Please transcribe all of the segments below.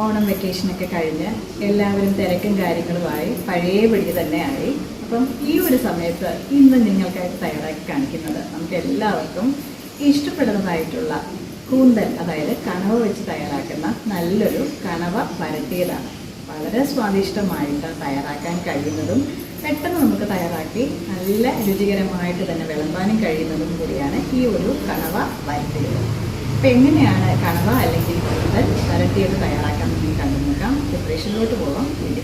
ഓണം വെക്കേഷനൊക്കെ കഴിഞ്ഞ് എല്ലാവരും തിരക്കും കാര്യങ്ങളുമായി പഴയപടി തന്നെയായി അപ്പം ഈ ഒരു സമയത്ത് ഇന്ന് നിങ്ങൾക്കായിട്ട് തയ്യാറാക്കി കാണിക്കുന്നത് നമുക്ക് എല്ലാവർക്കും ഇഷ്ടപ്പെടുന്നതായിട്ടുള്ള കൂന്തൽ അതായത് കണവ വെച്ച് തയ്യാറാക്കുന്ന നല്ലൊരു കണവ വരട്ടിയതാണ്. വളരെ സ്വാദിഷ്ടമായിട്ട് തയ്യാറാക്കാൻ കഴിയുന്നതും പെട്ടെന്ന് നമുക്ക് തയ്യാറാക്കി നല്ല രുചികരമായിട്ട് തന്നെ വിളമ്പാനും കഴിയുന്നതും കൂടിയാണ് ഈ ഒരു കണവ വരട്ടിയത്. അപ്പം എങ്ങനെയാണ് കണവ അല്ലെങ്കിൽ കൂടുതൽ വരട്ടിയത് തയ്യാറാക്കാൻ നമുക്ക് കണ്ടു നോക്കാം പ്രിപ്പറേഷനിലോട്ട് പോകാം വേണ്ടി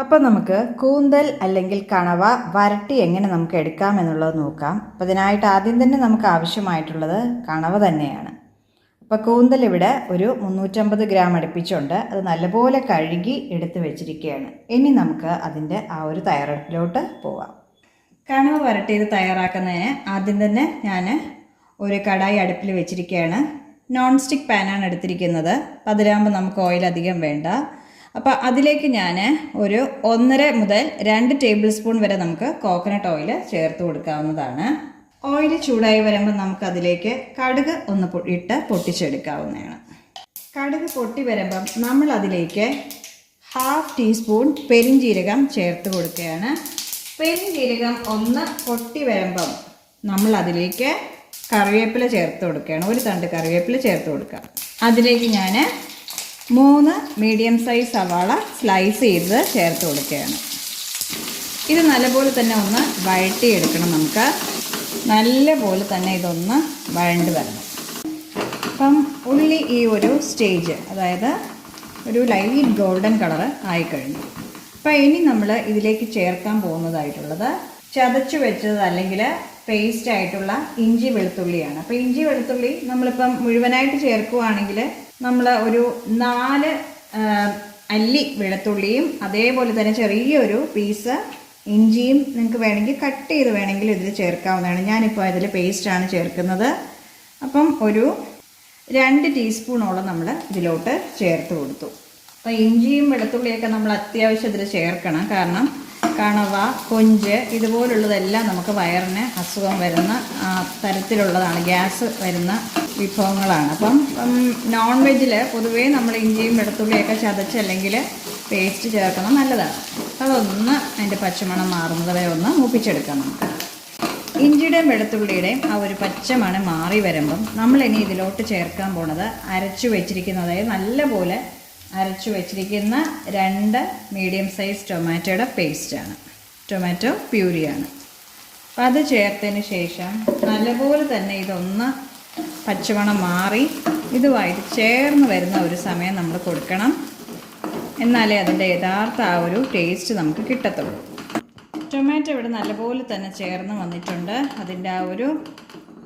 അപ്പോൾ നമുക്ക് കൂന്തൽ അല്ലെങ്കിൽ കണവ വരട്ടി എങ്ങനെ നമുക്ക് എടുക്കാം എന്നുള്ളത് നോക്കാം. അപ്പോൾ ഇതിനായിട്ട് ആദ്യം തന്നെ നമുക്ക് ആവശ്യമായിട്ടുള്ളത് കണവ തന്നെയാണ്. അപ്പോൾ കൂന്തൽ ഇവിടെ ഒരു മുന്നൂറ്റമ്പത് ഗ്രാം അടുപ്പിച്ചുണ്ട്. അത് നല്ലപോലെ കഴുകി എടുത്ത് വെച്ചിരിക്കുകയാണ്. ഇനി നമുക്ക് അതിന്റെ ആ ഒരു തയ്യാറെടുപ്പിലോട്ട് പോവാം. കണവ വരട്ടിയത് തയ്യാറാക്കുന്നതിന് ആദ്യം തന്നെ ഞാൻ ഒരു കടായി അടുപ്പിൽ വെച്ചിരിക്കുകയാണ്. നോൺ സ്റ്റിക്ക് പാനാണ് എടുത്തിരിക്കുന്നത്. അതിലാകുമ്പോൾ നമുക്ക് ഓയിൽ അധികം വേണ്ട. അപ്പോൾ അതിലേക്ക് ഞാൻ ഒരു ഒന്നര മുതൽ രണ്ട് ടേബിൾ സ്പൂൺ വരെ നമുക്ക് കോക്കനട്ട് ഓയിൽ ചേർത്ത് കൊടുക്കാവുന്നതാണ്. ഓയിൽ ചൂടായി വരുമ്പോൾ നമുക്ക് അതിലേക്ക് കടുക് ഒന്ന് ഇട്ട് പൊട്ടിച്ചെടുക്കാവുന്നതാണ്. കടുക് പൊട്ടി വരുമ്പം നമ്മൾ അതിലേക്ക് ഹാഫ് ടീസ്പൂൺ പെരിഞ്ജീരകം ചേർത്ത് കൊടുക്കുകയാണ്. പെരിഞ്ജീരകം ഒന്ന് പൊട്ടി വരുമ്പം നമ്മൾ അതിലേക്ക് കറിവേപ്പില ചേർത്ത് കൊടുക്കുകയാണ്. ഒരു തണ്ട് കറിവേപ്പില ചേർത്ത് കൊടുക്കുക അതിലേക്ക് ഞാൻ മൂന്ന് മീഡിയം സൈസ് സവാള സ്ലൈസ് ചെയ്ത് ചേർത്ത് കൊടുക്കുകയാണ്. ഇത് നല്ലപോലെ തന്നെ ഒന്ന് വഴട്ടിയെടുക്കണം നമുക്ക്. നല്ലപോലെ തന്നെ ഇതൊന്ന് വഴണ്ട് വരണം. അപ്പം ഉള്ളി ഈ ഒരു സ്റ്റേജ് അതായത് ഒരു ലൈറ്റ് ഗോൾഡൻ കളർ ആയിക്കഴിഞ്ഞു. അപ്പം ഇനി നമ്മൾ ഇതിലേക്ക് ചേർക്കാൻ പോകുന്നതായിട്ടുള്ളത് ചതച്ചു വെച്ചത് അല്ലെങ്കിൽ പേസ്റ്റ് ആയിട്ടുള്ള ഇഞ്ചി വെളുത്തുള്ളിയാണ്. അപ്പോൾ ഇഞ്ചി വെളുത്തുള്ളി നമ്മളിപ്പം മുഴുവനായിട്ട് ചേർക്കുവാണെങ്കിൽ നമ്മൾ ഒരു നാല് അല്ലി വെളുത്തുള്ളിയും അതേപോലെ തന്നെ ചെറിയൊരു പീസ് ഇഞ്ചിയും നിങ്ങൾക്ക് വേണമെങ്കിൽ കട്ട് ചെയ്ത് വേണമെങ്കിൽ ഇതിൽ ചേർക്കാവുന്നതാണ്. ഞാനിപ്പോൾ ഇതിൽ പേസ്റ്റാണ് ചേർക്കുന്നത്. അപ്പം ഒരു രണ്ട് ടീസ്പൂണോളം നമ്മൾ ഇതിലോട്ട് ചേർത്ത് കൊടുത്തു. അപ്പോൾ ഇഞ്ചിയും വെളുത്തുള്ളിയൊക്കെ നമ്മൾ അത്യാവശ്യം ഇതിൽ ചേർക്കണം. കാരണം കണവ കൊഞ്ച് ഇതുപോലുള്ളതെല്ലാം നമുക്ക് വയറിന് അസുഖം വരുന്ന തരത്തിലുള്ളതാണ്. ഗ്യാസ് വരുന്ന വിഭവങ്ങളാണ്. അപ്പം നോൺ വെജിൽ പൊതുവേ നമ്മൾ ഇഞ്ചിയും വെളുത്തുള്ളിയൊക്കെ ചതച്ച് അല്ലെങ്കിൽ പേസ്റ്റ് ചേർക്കണം നല്ലതാണ്. അതൊന്ന് അതിന്റെ പച്ചമണം മാറുന്നത് വരെ ഒന്ന് മൂപ്പിച്ചെടുക്കാം നമുക്ക്. ഇഞ്ചിയുടെയും വെളുത്തുള്ളിയുടെയും ആ ഒരു പച്ചമണം മാറി വരുമ്പം നമ്മൾ ഇനി ഇതിലോട്ട് ചേർക്കാൻ പോണത് അരച്ചു വെച്ചിരിക്കുന്ന അതായത് നല്ലപോലെ അരച്ചു വെച്ചിരിക്കുന്ന രണ്ട് മീഡിയം സൈസ് ടൊമാറ്റോയുടെ പേസ്റ്റാണ് ടൊമാറ്റോ പ്യൂരിയാണ് അപ്പം അത് ചേർത്തതിന് ശേഷം നല്ലപോലെ തന്നെ ഇതൊന്ന് പച്ചമണം മാറി ഇതുമായിട്ട് ചേർന്ന് വരുന്ന ഒരു സമയം നമ്മൾ കൊടുക്കണം. എന്നാലേ അതിന്റെ യഥാർത്ഥ ആ ഒരു ടേസ്റ്റ് നമുക്ക് കിട്ടത്തുള്ളൂ. ടൊമാറ്റോ ഇവിടെ നല്ലപോലെ തന്നെ ചേർന്ന് വന്നിട്ടുണ്ട്. അതിന്റെ ആ ഒരു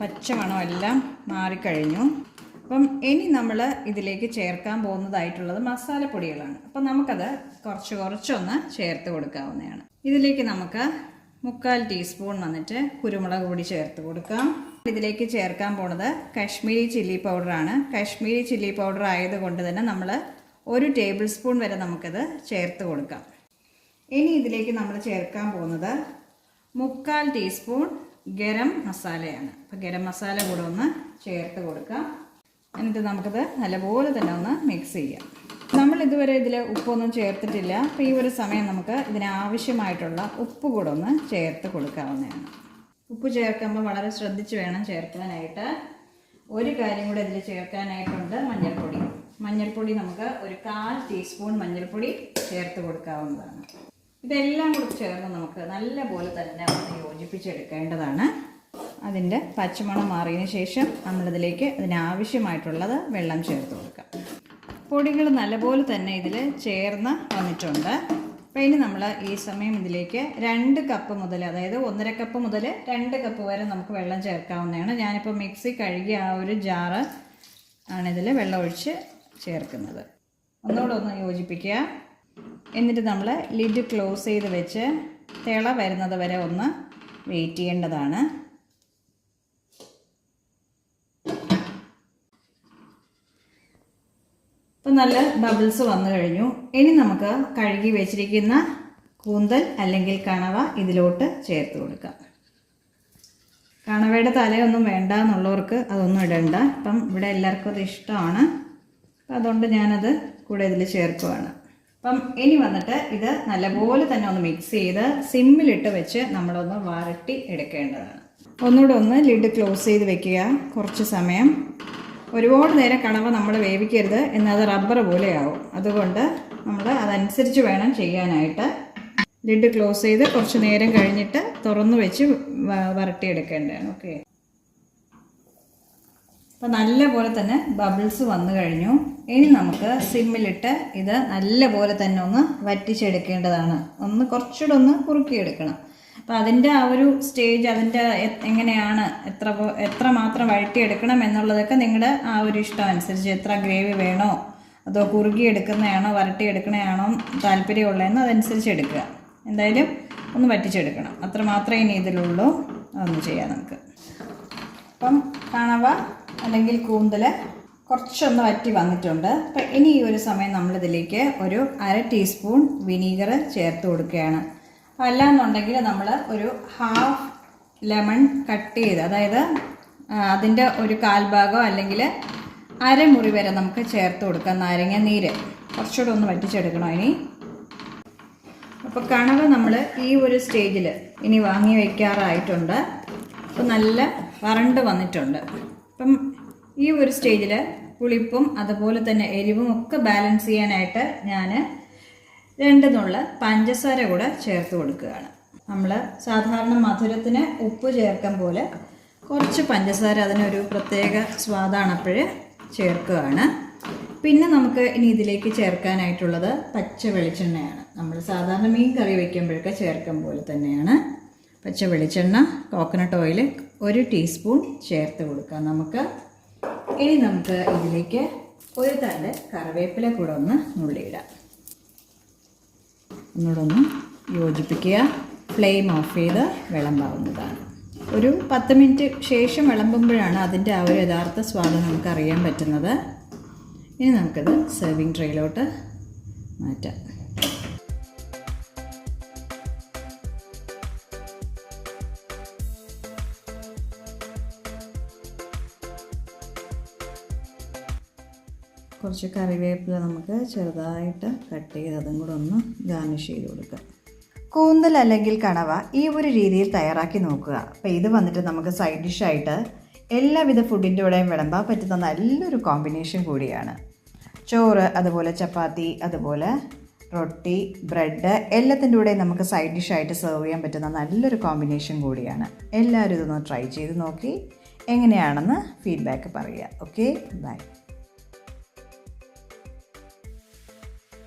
പച്ചമണം എല്ലാം മാറിക്കഴിഞ്ഞു. അപ്പം ഇനി നമ്മൾ ഇതിലേക്ക് ചേർക്കാൻ പോകുന്നതായിട്ടുള്ളത് മസാലപ്പൊടികളാണ്. അപ്പം നമുക്കത് കുറച്ച് കുറച്ചൊന്ന് ചേർത്ത് കൊടുക്കാവുന്നതാണ്. ഇതിലേക്ക് നമുക്ക് മുക്കാൽ ടീസ്പൂൺ വന്നിട്ട് കുരുമുളക് പൊടി ചേർത്ത് കൊടുക്കാം. ഇതിലേക്ക് ചേർക്കാൻ പോണത് കാശ്മീരി ചില്ലി പൗഡറാണ്. കാശ്മീരി ചില്ലി പൗഡർ ആയതുകൊണ്ട് തന്നെ നമ്മൾ ഒരു ടേബിൾ സ്പൂൺ വരെ നമുക്കത് ചേർത്ത് കൊടുക്കാം. ഇനി ഇതിലേക്ക് നമ്മൾ ചേർക്കാൻ പോകുന്നത് മുക്കാൽ ടീസ്പൂൺ ഗരം മസാലയാണ്. അപ്പോൾ ഗരം മസാല കൂടെ ഒന്ന് ചേർത്ത് കൊടുക്കാം. എന്നിട്ട് നമുക്കത് നല്ലപോലെ തന്നെ ഒന്ന് മിക്സ് ചെയ്യാം. നമ്മൾ ഇതുവരെ ഇതിൽ ഉപ്പൊന്നും ചേർത്തിട്ടില്ല. അപ്പോൾ ഈ ഒരു സമയം നമുക്ക് ഇതിനാവശ്യമായിട്ടുള്ള ഉപ്പ് കൂടെ ഒന്ന് ചേർത്ത് കൊടുക്കാവുന്നതാണ്. ഉപ്പ് ചേർക്കുമ്പോൾ വളരെ ശ്രദ്ധിച്ച് വേണം ചേർക്കാനായിട്ട്. ഒരു കാര്യം കൂടെ ഇതിൽ ചേർക്കാനായിട്ടുണ്ട് മഞ്ഞൾപ്പൊടി. മഞ്ഞൾപ്പൊടി നമുക്ക് ഒരു കാൽ ടീസ്പൂൺ മഞ്ഞൾപ്പൊടി ചേർത്ത് കൊടുക്കാവുന്നതാണ്. ഇതെല്ലാം കൂടി ചേർന്ന് നമുക്ക് നല്ലപോലെ തന്നെ ഒന്ന് യോജിപ്പിച്ചെടുക്കേണ്ടതാണ്. അതിന്റെ പച്ചമണം മാറിയതിന് ശേഷം നമ്മളിതിലേക്ക് അതിനാവശ്യമായിട്ടുള്ളത് വെള്ളം ചേർത്ത് കൊടുക്കാം. പൊടികൾ നല്ലപോലെ തന്നെ ഇതിൽ ചേർന്ന് വന്നിട്ടുണ്ട്. അപ്പോൾ ഇനി നമ്മൾ ഈ സമയം ഇതിലേക്ക് രണ്ട് കപ്പ് മുതൽ അതായത് ഒന്നര കപ്പ് മുതൽ രണ്ട് കപ്പ് വരെ നമുക്ക് വെള്ളം ചേർക്കാവുന്നതാണ്. ഞാനിപ്പോൾ മിക്സി കഴുകിയ ആ ഒരു ജാറ് ആണിതിൽ വെള്ളം ഒഴിച്ച് ചേർക്കുന്നത്. ഒന്നുകൂടെ ഒന്ന് യോജിപ്പിക്കുക. എന്നിട്ട് നമ്മൾ ലിഡ് ക്ലോസ് ചെയ്ത് വെച്ച് തിള വരുന്നത് വരെ ഒന്ന് വെയിറ്റ് ചെയ്യേണ്ടതാണ്. ഇപ്പം നല്ല ബബിൾസ് വന്നു കഴിഞ്ഞു. ഇനി നമുക്ക് കഴുകി വെച്ചിരിക്കുന്ന കൂന്തൽ അല്ലെങ്കിൽ കണവ ഇതിലോട്ട് ചേർത്ത് കൊടുക്കാം. കണവയുടെ തലയൊന്നും വേണ്ട എന്നുള്ളവർക്ക് അതൊന്നും ഇടണ്ട. ഇപ്പം ഇവിടെ എല്ലാവർക്കും അത് ഇഷ്ടമാണ്. അപ്പം അതുകൊണ്ട് ഞാനത് കൂടെ ഇതിൽ ചേർക്കുവാണ്. അപ്പം ഇനി വന്നിട്ട് ഇത് നല്ലപോലെ തന്നെ ഒന്ന് മിക്സ് ചെയ്ത് സിമ്മിലിട്ട് വെച്ച് നമ്മളൊന്ന് വരട്ടി എടുക്കേണ്ടതാണ്. ഒന്നുകൂടെ ഒന്ന് ലിഡ് ക്ലോസ് ചെയ്ത് വെക്കുക. കുറച്ച് സമയം. ഒരുപാട് നേരം കണവ നമ്മൾ വേവിക്കരുത് എന്നാൽ അത് റബ്ബർ പോലെയാവും. അതുകൊണ്ട് നമ്മൾ അതനുസരിച്ച് വേണം ചെയ്യാനായിട്ട്. ലിഡ് ക്ലോസ് ചെയ്ത് കുറച്ച് നേരം കഴിഞ്ഞിട്ട് തുറന്നു വെച്ച് വരട്ടിയെടുക്കേണ്ടതാണ്. ഓക്കെ. അപ്പോൾ നല്ല പോലെ തന്നെ ബബിൾസ് വന്നു കഴിഞ്ഞു. ഇനി നമുക്ക് സിമ്മിലിട്ട് ഇത് നല്ല പോലെ തന്നെ ഒന്ന് വറ്റിച്ചെടുക്കേണ്ടതാണ്. ഒന്ന് കുറച്ചുകൂടെ ഒന്ന് കുറുക്കിയെടുക്കണം. അപ്പോൾ അതിന്റെ ആ ഒരു സ്റ്റേജ് അതിന്റെ എങ്ങനെയാണ് എത്ര എത്ര മാത്രം വഴറ്റിയെടുക്കണം എന്നുള്ളതൊക്കെ നിങ്ങളുടെ ആ ഒരു ഇഷ്ടം അനുസരിച്ച് എത്ര ഗ്രേവി വേണോ അതോ കുറുകി എടുക്കുന്നതാണോ വരട്ടി എടുക്കണതാണോ താല്പര്യമുള്ളതെന്ന് അതനുസരിച്ച് എടുക്കുക. എന്തായാലും ഒന്ന് വറ്റിച്ചെടുക്കണം. അത്ര മാത്രമേ ഇനി ഇതിലുള്ളൂ. അതൊന്ന് ചെയ്യാം നമുക്ക്. അപ്പം കണവ അല്ലെങ്കിൽ കൂന്തൽ കുറച്ചൊന്ന് വറ്റി വന്നിട്ടുണ്ട്. അപ്പം ഇനി ഈ ഒരു സമയം നമ്മളിതിലേക്ക് ഒരു അര ടീസ്പൂൺ വിനീഗർ ചേർത്ത് കൊടുക്കുകയാണ്. അല്ലാന്നുണ്ടെങ്കിൽ നമ്മൾ ഒരു ഹാഫ് ലെമൺ കട്ട് ചെയ്ത് അതായത് അതിന്റെ ഒരു കാൽഭാഗം അല്ലെങ്കിൽ അരമുറി വരെ നമുക്ക് ചേർത്ത് കൊടുക്കാം നാരങ്ങ നീര്. കുറച്ചുകൂടെ ഒന്ന് വറ്റിച്ചെടുക്കണം ഇനി. അപ്പോൾ കണവ നമ്മൾ ഈ ഒരു സ്റ്റേജിൽ ഇനി വാങ്ങി വയ്ക്കാറായിട്ടുണ്ട് അപ്പോൾ നല്ല വരണ്ട് വന്നിട്ടുണ്ട്. അപ്പം ഈ ഒരു സ്റ്റേജിൽ പുളിപ്പും അതുപോലെ തന്നെ എരിവും ഒക്കെ ബാലൻസ് ചെയ്യാനായിട്ട് ഞാൻ രണ്ട് നുള്ള പഞ്ചസാര കൂടെ ചേർത്ത് കൊടുക്കുകയാണ്. നമ്മൾ സാധാരണ മധുരത്തിന് ഉപ്പ് ചേർക്കാൻ പോലെ കുറച്ച് പഞ്ചസാര അതിനൊരു പ്രത്യേക സ്വാദാണ് അപ്പോൾ ചേർക്കുകയാണ്. പിന്നെ നമുക്ക് ഇനി ഇതിലേക്ക് ചേർക്കാനായിട്ടുള്ളത് പച്ച വെളിച്ചെണ്ണയാണ്. നമ്മൾ സാധാരണ മീൻ കറി വയ്ക്കുമ്പോഴൊക്കെ ചേർക്കും പോലെ തന്നെയാണ്. പച്ച വെളിച്ചെണ്ണ കോക്കനട്ട് ഓയിൽ ഒരു ടീസ്പൂൺ ചേർത്ത് കൊടുക്കാം നമുക്ക്. ഇനി നമുക്ക് ഇതിലേക്ക് ഒരു തണ്ട് കറിവേപ്പില കൂടെ ഒന്ന് നുള്ളിയിടാം ഒന്നുകൂടെ ഒന്ന് യോജിപ്പിക്കുക. ഫ്ലെയിം ഓഫ് ചെയ്ത് വിളമ്പാവുന്നതാണ്. ഒരു പത്ത് മിനിറ്റ് ശേഷം വിളമ്പുമ്പോഴാണ് അതിന്റെ ആ ഒരു യഥാർത്ഥ സ്വാദം നമുക്ക് അറിയാൻ പറ്റുന്നത്. ഇനി നമുക്കത് സെർവിങ് ട്രേയിലോട്ട് മാറ്റാം. കുറച്ച് കറിവേപ്പില നമുക്ക് ചെറുതായിട്ട് കട്ട് ചെയ്ത് അതും കൂടെ ഒന്ന് ഗാർണിഷ് ചെയ്ത് കൊടുക്കാം. കൂന്തൽ അല്ലെങ്കിൽ കണവ ഈ ഒരു രീതിയിൽ തയ്യാറാക്കി നോക്കുക. അപ്പോൾ ഇത് വന്നിട്ട് നമുക്ക് സൈഡ് ഡിഷായിട്ട് എല്ലാവിധ ഫുഡിന്റെ കൂടെയും വിളമ്പാൻ പറ്റുന്ന നല്ലൊരു കോമ്പിനേഷൻ കൂടിയാണ്. ചോറ് അതുപോലെ ചപ്പാത്തി അതുപോലെ റൊട്ടി ബ്രെഡ് എല്ലാത്തിന്റെ കൂടെയും നമുക്ക് സൈഡ് ഡിഷായിട്ട് സെർവ് ചെയ്യാൻ പറ്റുന്ന നല്ലൊരു കോമ്പിനേഷൻ കൂടിയാണ്. എല്ലാവരും ഇതൊന്ന് ട്രൈ ചെയ്ത് നോക്കി എങ്ങനെയാണെന്ന് ഫീഡ്ബാക്ക് പറയുക. Okay bye